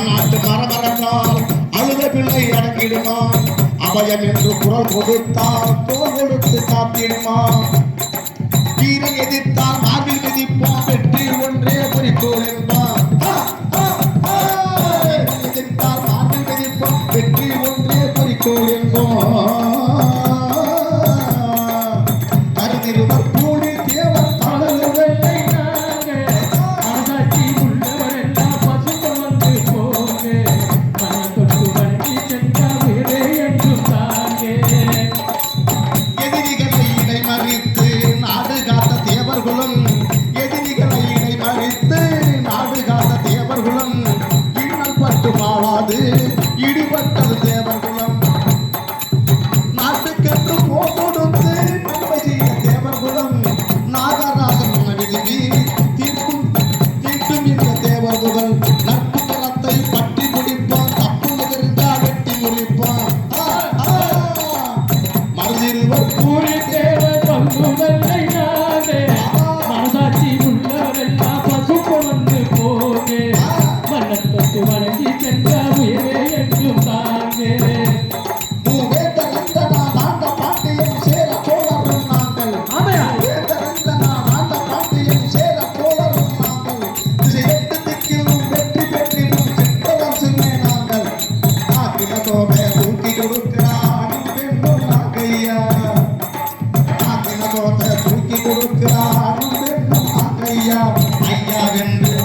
நாட்டு மரமரந்தால் அழுத பிள்ளை அடங்கிடுமா அபயம் என்று குரல் கொடுத்தால் தோல் கொடுத்து காத்திடுமா வீரன் எதிர்த்தால் மார்பில் மிதிப்போம் வெற்றி ஒன்றே கொடுத்து நன்மை செய்த தேவர்களும் நாகராஜன் விரும்பி தீர்க்கும் தீர்க்கும் இந்த தேவர்கள் நட்பு கரத்தை பற்றி முடிப்பான் தப்பு நிகழ்ந்தால் வெட்டி முடிப்பான் ஆ, கூறி தேவர் பங்கு மனசாட்சி உள்ளவரெல்லாம் ஐயா ஐயா வென்று